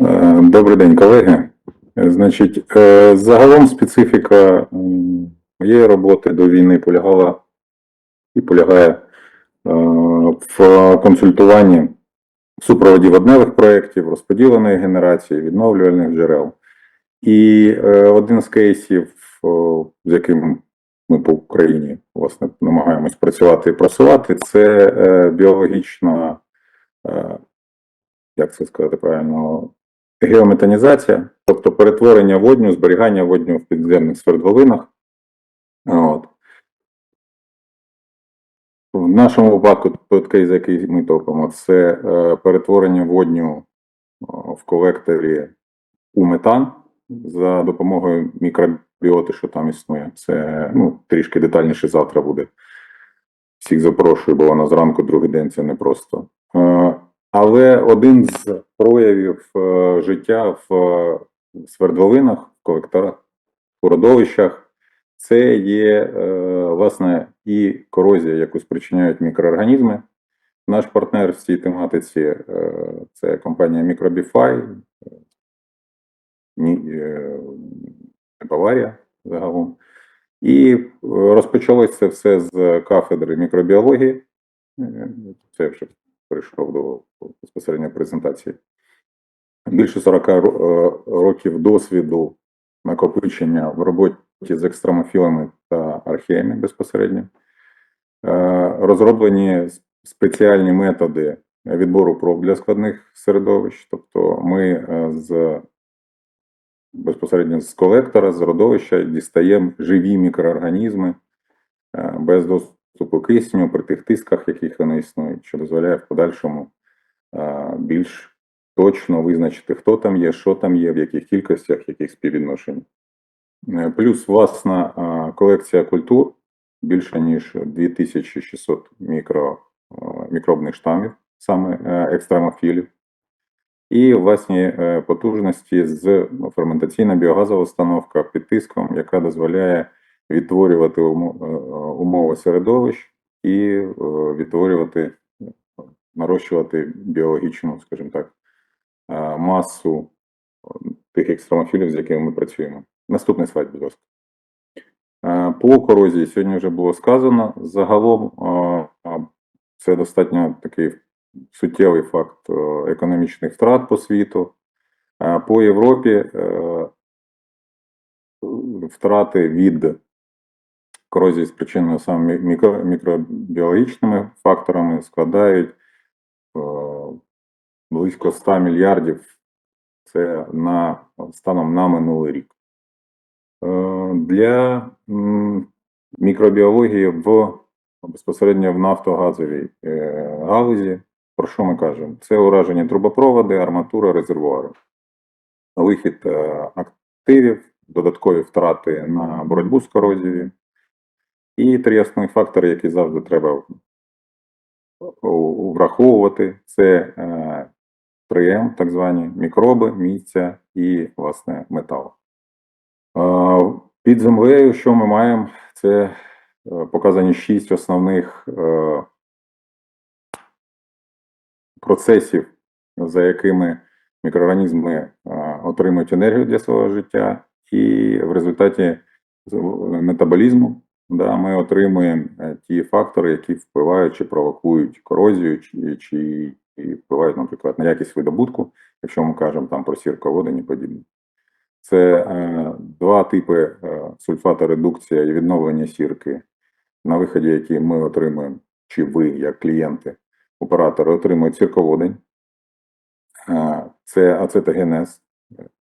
Е, Добрий день, колеги. Е, Значить, е, загалом специфіка моєї роботи до війни полягала і полягає в консультуванні супроводі водневих проєктів, розподіленої генерації, відновлювальних джерел. І один з кейсів, з яким ми по Україні власне намагаємось працювати і просувати, це біологічна, як це сказати правильно, геометанізація, тобто перетворення водню, зберігання водню в підземних свердловинах. От. В нашому випадку той кейс, який ми топимо, це е, перетворення водню в колекторі у метан за допомогою мікробіоти, що там існує. Це ну, трішки детальніше завтра буде. Всіх запрошую, бо вона зранку другий день це непросто. Але один з проявів е, життя в е, свердловинах, в колекторах, в родовищах, це є е, власне і корозія, яку спричиняють мікроорганізми. Наш партнер в цій тематиці це компанія Microbify, Баварія загалом. І розпочалось це все з кафедри мікробіології. Це вже прийшов до безпосередньо презентації. Більше 40 е, років досвіду накопичення в роботі з екстремофілами та археями безпосередньо. Е, Розроблені спеціальні методи відбору проб для складних середовищ. Тобто ми е, з безпосередньо з колектора, з родовища дістаємо живі мікроорганізми без доступу кисню при тих тисках, яких вони існують, що дозволяє в подальшому більш точно визначити, хто там є, що там є, в яких кількостях, яких співвідношеннях. Е, Плюс власна колекція культур більше ніж 2600 мікро, мікробних штамів, саме е, екстремофілів, і власні е, потужності з ну, ферментаційна біогазова установка під тиском, яка дозволяє відтворювати е, умови середовищ і е, відтворювати, нарощувати біологічну, скажімо так, е, масу тих екстремофілів, з якими ми працюємо. Наступний слайд, будь ласка. По корозії сьогодні вже було сказано. Загалом це достатньо такий суттєвий факт економічних втрат по світу. По Європі втрати від корозії спричинені саме мікро, мікробіологічними факторами складають е, близько 100 мільярдів. Це на станом на минулий рік. Е, Для мікробіології в безпосередньо в нафтогазовій е, галузі, про що ми кажемо? Це уражені трубопроводи, арматура, резервуари, вихід е, активів, додаткові втрати на боротьбу з корозією. І три основні фактори, які завжди треба враховувати, це е, 3М, так звані мікроби, місця і, власне, метал. Е, Під землею, що ми маємо, це е, показані шість основних е, процесів, за якими мікроорганізми е, отримують енергію для свого життя, і в результаті метаболізму да, ми отримуємо е, ті фактори, які впливають чи провокують корозію, чи, чи впливають, наприклад, на якість видобутку, якщо ми кажемо там про сірководень і подібне. Це е, два типи е, сульфаторедукція і відновлення сірки, на виході, які ми отримуємо, чи ви, як клієнти, оператори, отримують сірководень. Е, це ацетогенез,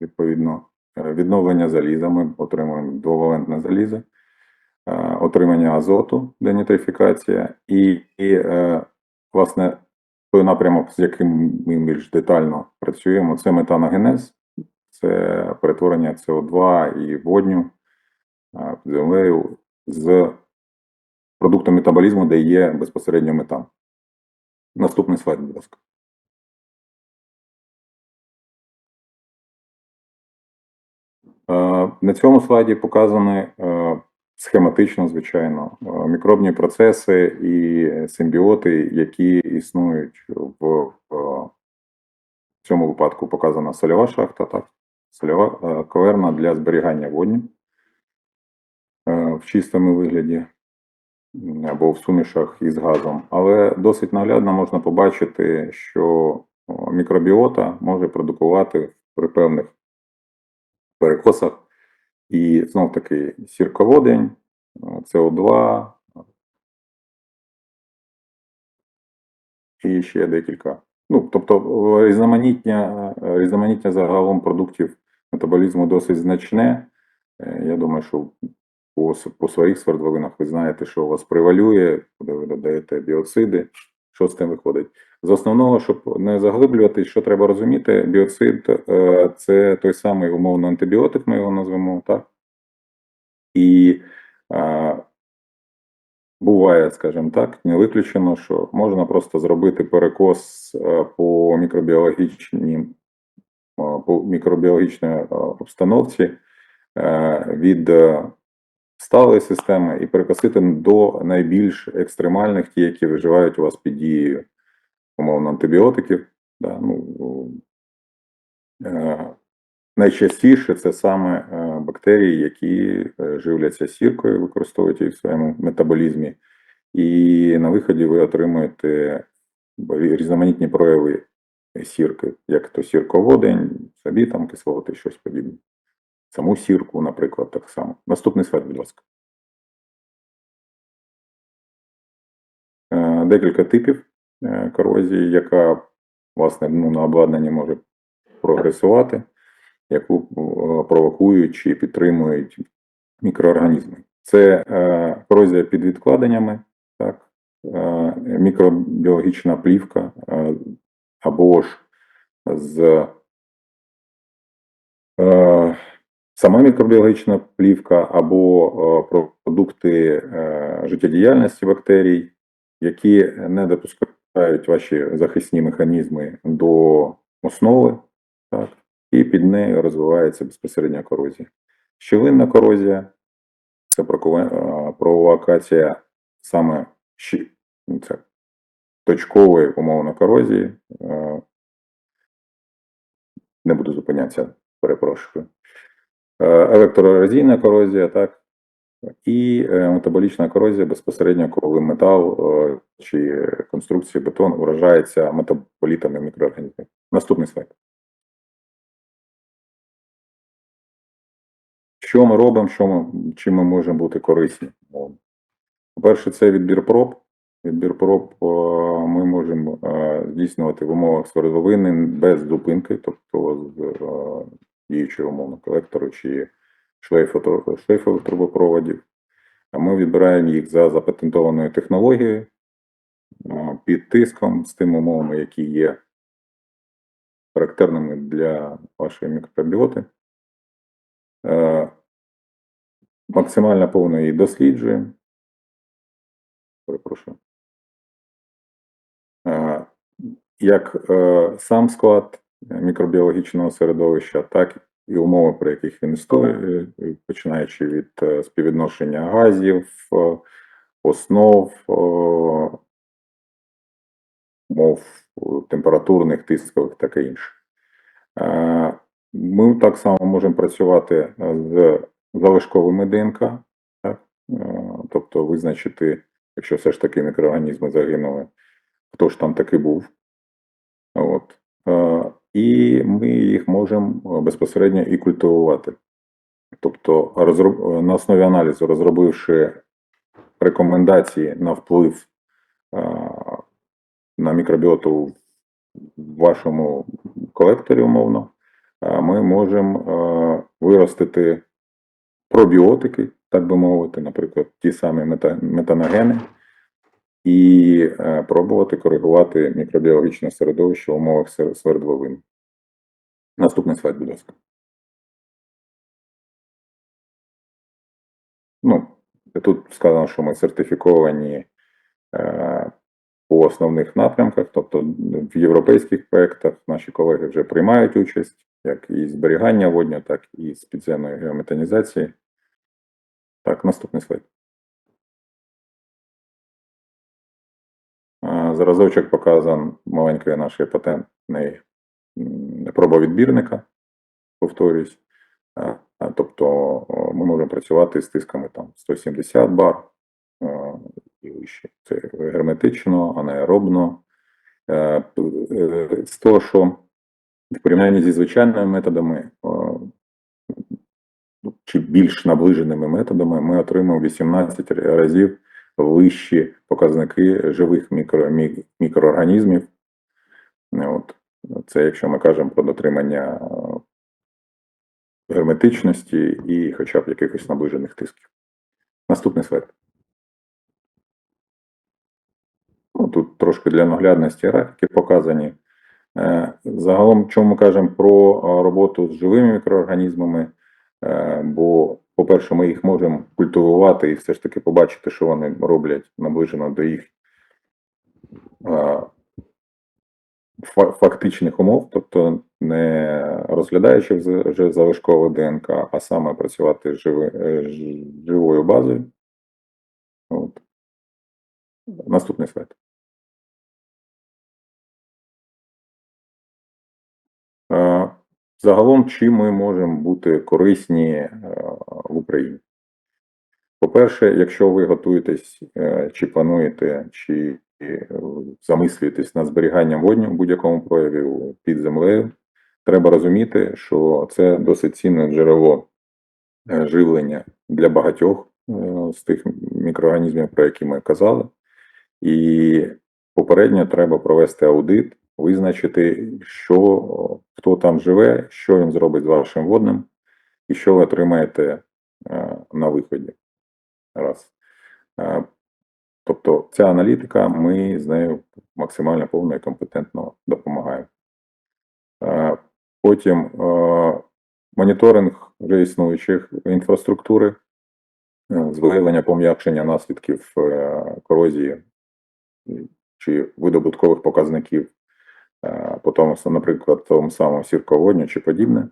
відповідно, Е, відновлення заліза. Ми отримуємо двовалентне залізо, отримання азоту, денітрифікація, і, і е, власне, той напрямок, з яким ми більш детально працюємо, це метаногенез, це перетворення СО2 і водню е, під землею з продуктом метаболізму, де є безпосередньо метан. Наступний слайд, будь ласка. Е, На цьому слайді показані е, схематично, звичайно, е, мікробні процеси і симбіоти, які існують в е, В цьому випадку показана сольова шахта, так, сольова е, каверна для зберігання водню е, в чистому вигляді або в сумішах із газом. Але досить наглядно можна побачити, що мікробіота може продукувати при певних перекосах і знов таки сірководень, е, СО2 і ще декілька. Ну, тобто е, різноманіття, е, різноманіття загалом продуктів метаболізму досить значне. Е, Я думаю, що по, по своїх свердловинах ви знаєте, що у вас превалює, куди ви додаєте біоциди, що з тим виходить. З основного, щоб не заглиблюватись, що треба розуміти, біоцид е, це той самий умовно антибіотик, ми його назвемо так. І е, буває, скажімо так, не виключено, що можна просто зробити перекос е, по мікробіологічній, по мікробіологічній обстановці від сталої системи і перекосити до найбільш екстремальних, ті, які виживають у вас під дією умовно антибіотиків. Да, ну, е, найчастіше це саме е, бактерії, які е, живляться сіркою, використовують її в своєму метаболізмі, і на виході ви отримуєте різноманітні прояви сірки, як то сірководень, собі там кислоти, щось подібне. Саму сірку, наприклад, так само. Наступний слайд, будь ласка. Е, Декілька типів корозії, яка власне ну, на обладнанні може прогресувати, яку е, провокують чи підтримують мікроорганізми. Це е, корозія під відкладеннями, так, е, мікробіологічна плівка е, або ж з е, сама мікробіологічна плівка або е, продукти е, життєдіяльності бактерій, які не допускають ваші захисні механізми до основи, так, і під нею розвивається безпосередня корозія. Щілинна корозія це провокація саме ну, це точкової умовно корозії. Не буду зупинятися, перепрошую. Е, Електроерозійна корозія, так, і е, метаболічна корозія безпосередньо, коли метал е, чи конструкції бетон вражається метаболітами мікроорганізмів. Наступний слайд. Що ми робимо, що ми, чим ми можемо бути корисні? По-перше, це відбір проб. Відбір проб е, ми можемо здійснювати в умовах свердловини без зупинки, тобто з діючого умовно колектору чи шлейфових трубопроводів. А Ми відбираємо їх за запатентованою технологією під тиском з тими умовами, які є характерними для вашої мікробіоти. Е, Максимально повно її досліджуємо. Перепрошую. Е, Як е, сам склад мікробіологічного середовища, так і умови, при яких він існує, е, починаючи від е, співвідношення газів, е, основ, мов температурних, тискових, таке інше. Ми так само можемо працювати з залишковими ДНК, так? Тобто визначити, якщо все ж таки мікроорганізми загинули, хто ж там таки був. От. Е, І ми їх можемо безпосередньо і культивувати. Тобто, розроб... на основі аналізу, розробивши рекомендації на вплив е, на мікробіоту в вашому колекторі, умовно, е, ми можемо е, виростити пробіотики, так би мовити, наприклад, ті самі мета... метаногени, і е, пробувати коригувати мікробіологічне середовище в умовах свердловин. Наступний слайд, будь ласка. Ну, тут сказано, що ми сертифіковані е, по основних напрямках, тобто в європейських проєктах наші колеги вже приймають участь, як і зберігання водню, так і з підземної геометанізації. Так, наступний слайд. Зразочок показан маленької нашої патентної пробовідбірника, повторюсь. Тобто ми можемо працювати з тисками там 170 бар і вище. Це герметично, анаеробно. Е, е, З того, що в порівнянні зі звичайними методами чи більш наближеними методами, ми отримаємо 18 разів вищі показники живих мікро, мікроорганізмів. От. Це якщо ми кажемо про дотримання е, герметичності і хоча б якихось наближених тисків. Наступний слайд. Ну, тут трошки для наглядності графіки показані. Е, Загалом, чому ми кажемо про е, роботу з живими мікроорганізмами, бо, по-перше, ми їх можемо культивувати і все ж таки побачити, що вони роблять наближено до їх е, фактичних умов, тобто не розглядаючи вже залишкове ДНК, а саме працювати живи- е, з живою базою. От. Наступний слайд. Загалом, чим ми можемо бути корисні е, в Україні? По-перше, якщо ви готуєтесь е, чи плануєте, чи е, замислюєтесь над зберіганням водню в будь-якому прояві під землею, треба розуміти, що це досить цінне джерело живлення для багатьох з тих мікроорганізмів, про які ми казали. І попередньо треба провести аудит, визначити, що хто там живе, що він зробить з вашим водним, і що ви отримаєте е, на виході. Раз. Е, Тобто ця аналітика, ми з нею максимально повно і компетентно допомагаємо. Е, Потім моніторинг вже існуючих інфраструктури, з виявлення пом'якшення наслідків корозії чи видобуткових показників по тому, наприклад, тому самому сірководню чи подібне.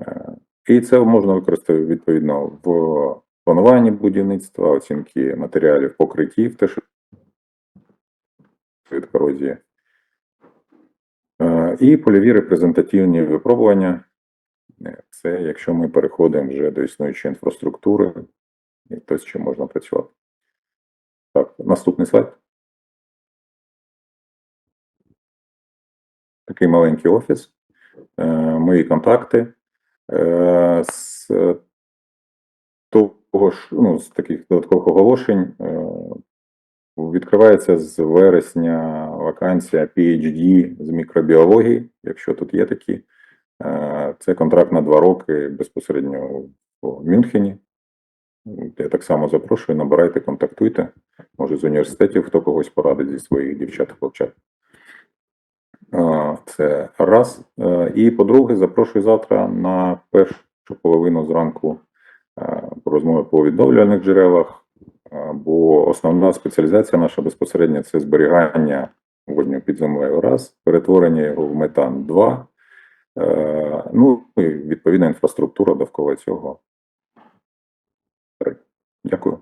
Е, І це можна використати відповідно в плануванні будівництва, оцінки матеріалів покриттів, теж від корозії. Е, І польові репрезентативні випробування. Е, Це якщо ми переходимо вже до існуючої інфраструктури, і то, з чим можна працювати. Так, наступний слайд. Такий маленький офіс. Е, Мої контакти. Е, З того ж, ну, з таких додаткових оголошень е, відкривається з вересня вакансія PhD з мікробіології, якщо тут є такі. Це контракт на два роки безпосередньо в Мюнхені. Я так само запрошую, набирайте, контактуйте. Може, з університетів хто когось порадить зі своїх дівчат-хлопчат. Е, Це раз. Е, І по-друге, запрошую завтра на першу половину зранку е, розмови по відновлювальних джерелах, е, бо основна спеціалізація наша безпосередньо це зберігання водню під землею раз, перетворення його в метан два. Е, Ну і відповідна інфраструктура довкола цього. Дякую.